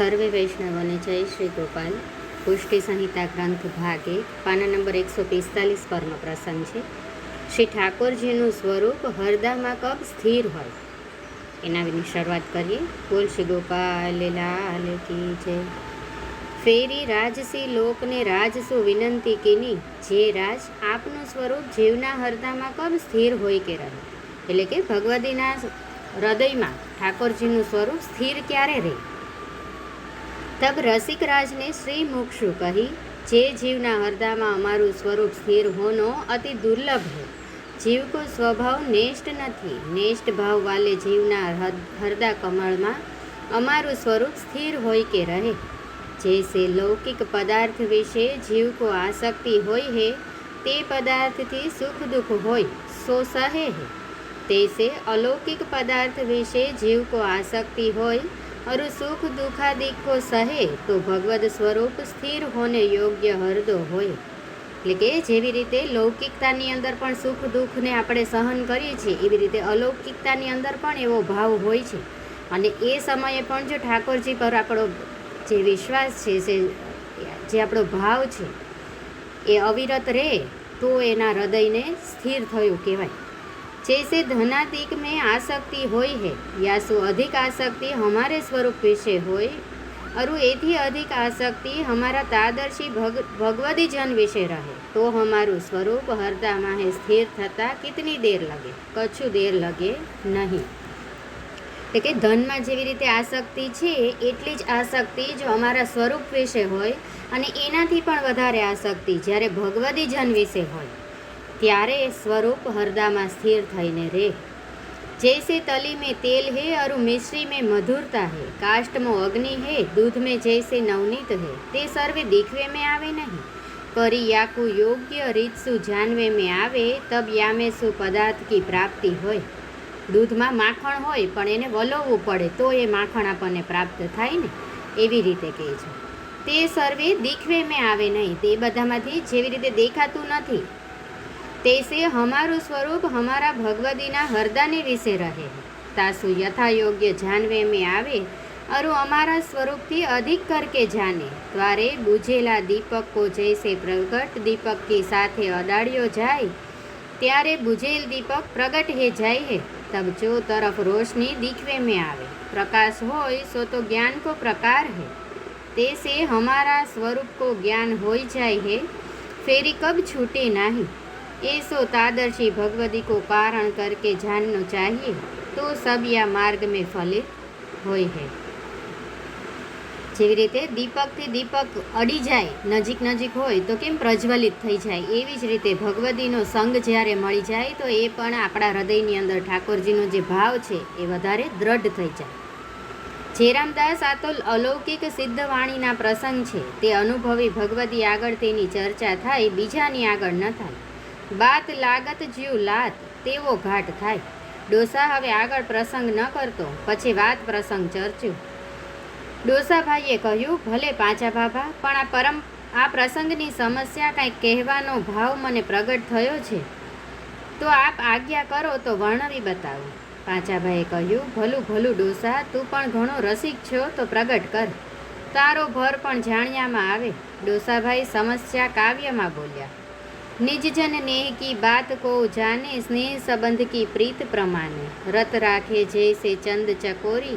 સર્વે વૈષ્ણવને જય શ્રી ગોપાલ. પુષ્ટિ સંહિતા ગ્રંથ ભાગે, પાના નંબર એકસો પિસ્તાલીસ પરનો પ્રસંગ છે. શ્રી ઠાકોરજીનું સ્વરૂપ હરદામાં કબ સ્થિર હોય? એના વિની શરૂઆત કરીએ. બોલ શ્રી ગોપાલ, લાલ કી જય. ફેરી રાજસી લોકને રાજસુ વિનંતી કીની, જે રાજ આપનું સ્વરૂપ જીવના હરદામાં કબ સ્થિર હોય કે રહે? એટલે કે ભગવતીના હૃદયમાં ઠાકોરજીનું સ્વરૂપ સ્થિર ક્યારે રહે? તબ રસિકરાજને શ્રી મુક્ષુ કહી, જે જીવના હરદામાં અમારું સ્વરૂપ સ્થિર હોનો અતિ દુર્લભ હે. જીવ કો સ્વભાવ નેષ્ટ નથી. નેષ્ટ ભાવ વાલે જીવના હરદા કમળમાં અમારું સ્વરૂપ સ્થિર હોય કે રહે. જેસે લૌકિક પદાર્થ વિશે જીવકો આસક્તિ હોય હે, તે પદાર્થથી સુખ દુઃખ હોય, સો સહે હે. તૈસે અલૌકિક પદાર્થ વિશે જીવકો આસક્તિ હોય અરુ સુખ દુખાદી કો સહે, તો ભગવદ સ્વરૂપ સ્થિર હોને યોગ્ય હરદો હોય. એટલે કે જેવી રીતે લૌકિકતાની અંદર પણ સુખ દુઃખને આપણે સહન કરીએ છીએ, એવી રીતે અલૌકિકતાની અંદર પણ એવો ભાવ હોય છે. અને એ સમયે પણ જો ઠાકોરજી પર આપણો જે વિશ્વાસ છે જે આપણો ભાવ છે, એ અવિરત રહે, તો એના હૃદયને સ્થિર થયું કહેવાય. जैसे धनादिक में आसक्ति होय है या सो અધિક आसक्ति हमारे સ્વરૂપ વિશે હોય. અરુ એથી અધિક આસક્તિ હમારા તાદર્શી ભગ, ભગવદી જન વિશે રહે. તો અમારું સ્વરૂપ હરદામાં સ્થિર થતાં કેટલી દેર લગે? કશું દેર લગે નહીં. એટલે કે ધનમાં જેવી રીતે આસક્તિ છે, એટલી જ આસક્તિ જો અમારા સ્વરૂપ વિશે હોય અને એનાથી પણ વધારે આસક્તિ જ્યારે ભગવદી જન વિશે હોય. ત્યારે સ્વરૂપ હરદામાં સ્થિર થઈને રે. જૈસે તલી મેં તેલ હે, અરુ મિશ્રી મેં મધુરતા હે. કાષ્ટમો અગ્નિ હે, દૂધ મેં જૈસે નવનીત હે. તે સર્વે દેખવે મેં આવે નહીં. કરી યાકુ યોગ્ય રીત સુ જાનવે મેં આવે, તબ યામે સુ પદાર્થ કી પ્રાપ્તિ હોય. દૂધમાં માખણ હોય, પણ એને વલોવવું પડે, તો એ માખણ આપણને પ્રાપ્ત થાય ને? એવી રીતે કહે છે. તે સર્વે દીખવે મેં આવે નહીં. તે બધામાંથી જેવી રીતે દેખાતું નથી. तैसे हमारो स्वरूप हमारा भगवदीना हरदाने विषे रहे। तासु यथा योग्य जानवे में आवे, अरु अमारा स्वरूप थी अधिक करके जाने। त्वारे बुझेला दीपक को जैसे प्रगट दीपक की साथे अदाड़ियों जाए तेरे बुझेल दीपक प्रगट है जाए है, तब जो तरफ़ रोशनी दिखवे में आवे। प्रकाश हो सो तो ज्ञान को प्रकार है। ते हमारा स्वरूप को ज्ञान हो जाए है, फेरी कब छूटे नहीं। ऐसो तादर्शी भगवती को कारण करके जानना चाहिए तो सब या मार्ग में फलित હોય है જેવી રીતે દીપકથી દીપક અડી જાય નજીક નજીક હોય તો કેમ પ્રજ્વલિત થઈ જાય એવી જ રીતે ભગવતીનો સંગ જ્યારે મળી જાય તો એ પણ આપણા હૃદયની અંદર ઠાકોરજીનો જે ભાવ છે એ વધારે દ્રઢ થઈ જાય જેરામદાસ આ તો અલૌકિક સિદ્ધવાણીના પ્રસંગ છે તે અનુભવી ભગવતી આગળ તેની ચર્ચા થાય બીજાની આગળ ન થાય બાત લાગત જીવ લાત, તેવો ઘાટ થાય. ડોસા હવે આગળ પ્રસંગ ન કરતો, પછી વાત પ્રસંગ ચર્ચ્યું. ડોસાભાઈએ કહ્યું, ભલે પાંચા બાબા પણ આ પરમ, આ પ્રસંગની સમસ્યા કાંઈક કહેવાનો ભાવ મને પ્રગટ થયો છે. તો આપ આજ્ઞા કરો તો વર્ણવી બતાવો. પાંચાભાઈએ કહ્યું, ભલું ભલું ડોસા, તું પણ ઘણો રસિક છો, તો પ્રગટ કર. તારો ભર પણ જાણ્યામાં આવે. ડોસાભાઈ સમસ્યા કાવ્યમાં બોલ્યા. निज जन नेह की बात को जाने स्नेह संबंध की प्रीत प्रमाणे रत राखे जैसे चंद चकोरी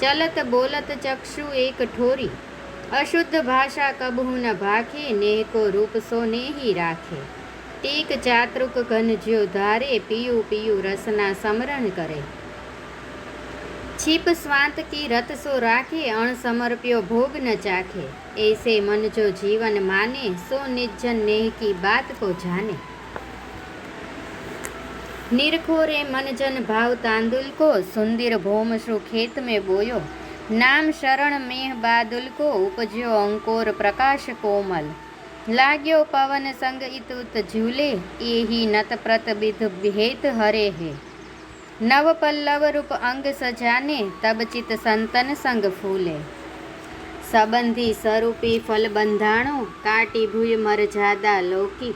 चलत बोलत चक्षु एक ठोरी अशुद्ध भाषा कबहू न भाखे नेह को रूप सो ने ही राखे टेक चातुक घन ज्यो धारे पीयू पीयू रसना समरण करे છીપ સ્વાંત કી રતસો રાખે અણસમર્પ્યો ભોગ ન ચાખે. એસે મન જો જીવન માને, સો નિજન નેહ કી બાત કો જાને. નિરખો રે મનજન ભાવ તાંદુલ કો, સુંદિર ભોમ શ્રુ ખેત મેં બોયો. નામ શરણ મેહ બાદુલ કો, ઉપજ્યો અંકોર પ્રકાશ કોમલ. લાગ્યો પવન સંગ ઇતુત ઝૂલે, એહી નત પ્રત બિધ વિહેત હરે હે. हरे है નવ પલ્લવ રૂપ અંગ સજાને તબ ચિત સંતન સંગ ફૂલે સંબંધી સ્વરૂપી ફલ બંધાણો કાટી ભૂય મર જાદા લૌકિક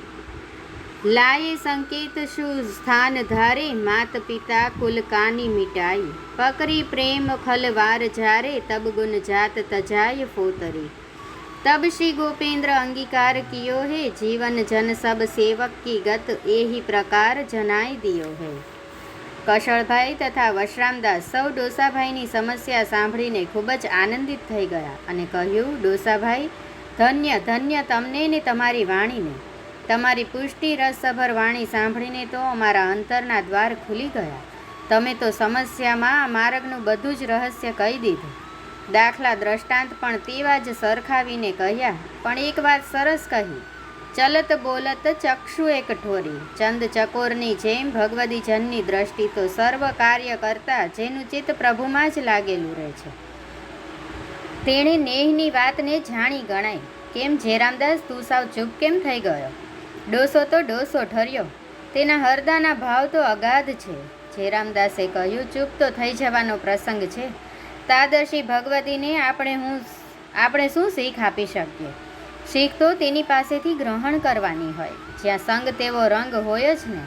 લાયે સંકેત શું સ્થાન ધારે માત પિતા કુલ કાની મિટાઈ પકરી પ્રેમ ખલવાર જારે તબ ગુન જાત તજાય ફોતરી तब श्री गोपेंद्र अंगीकार कियो है जीवन जन सब सेवक की गत एही પ્રકાર જનાઈ દિયો હે કશળભાઈ તથા વશરામદાસ સૌ ડોસાભાઈની સમસ્યા સાંભળીને ખૂબ જ આનંદિત થઈ ગયા અને કહ્યું, ડોસાભાઈ, ધન્ય ધન્ય તમને ને તમારી વાણીને. તમારી પુષ્ટિ રસસભર વાણી સાંભળીને તો અમારા અંતરના દ્વાર ખુલી ગયા. તમે તો સમસ્યામાં આ માર્ગનું બધું જ રહસ્ય કહી દીધું. દાખલા દ્રષ્ટાંત પણ તેવા જ સરખાવીને કહ્યા, પણ એક વાત સરસ કહી. ચલત બોલત ચક્ષુ એક ઠોરી. ચંદ ચકોરની જેમ ભગવદી જનની દ્રષ્ટિ તો સર્વ કાર્ય કરતા જેનું ચિત્ત પ્રભુમાં જ લાગેલું રહે છે. તેણે નેહની વાતને જાણી ગણાય. કેમ જેરામદાસ તું સાવ ચૂપ કેમ થઈ ગયો? ડોસો તો ડોસો ઠર્યો. તેના હરદાના ભાવ તો અગાધ છે. જેરામદાસે કહ્યું, ચૂપ તો થઈ જવાનો પ્રસંગ છે. તાદર્શી ભગવતીને આપણે હું, આપણે શું શીખ આપી શકીએ? શીખ તો તેની પાસેથી ગ્રહણ કરવાની હોય. જ્યાં સંગ તેવો રંગ હોય જ ને.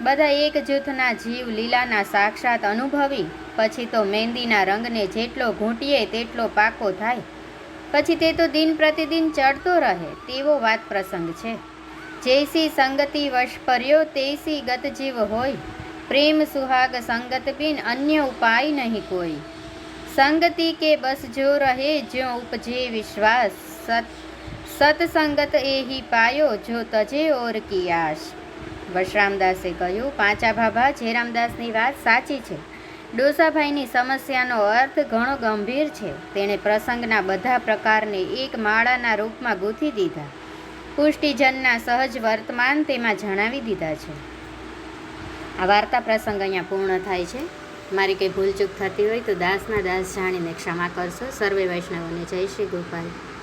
બધા એક જૂથના જીવ લીલાના સાક્ષાત અનુભવી, પછી તો મહેંદીના રંગને જેટલો ઘૂંટીએ તેટલો પાકો થાય. પછી તે તો દિન પ્રતિદિન ચડતો રહે, તેવો વાત પ્રસંગ છે. જૈસી સંગતિ વશ પર્યો, તેસી ગત જીવ હોય. પ્રેમ સુહાગ સંગત બિન અન્ય ઉપાય નહીં કોઈ. સંગતિ કે બસ જો રહે, જ્યો ઉપજે વિશ્વાસ સત સતસંગત એહી પાયો જો તજે ઓર કી આશ વશરામદાસે કહ્યું, પાંચા ભાભા જેરામદાસની વાત સાચી છે. ડોસાભાઈની સમસ્યાનો અર્થ ઘણો ગંભીર છે. તેણે પ્રસંગના બધા પ્રકારને એક માળાના રૂપમાં ગૂંથી દીધા. પુષ્ટિજનના સહજ વર્તમાન તેમાં જણાવી દીધા છે. આ વાર્તા પ્રસંગ અહીંયા પૂર્ણ થાય છે. મારી કંઈ ભૂલચૂક થતી હોય તો દાસના દાસ જાણીને ક્ષમા કરશો. સર્વે વૈષ્ણવોને જય શ્રી ગોપાલ.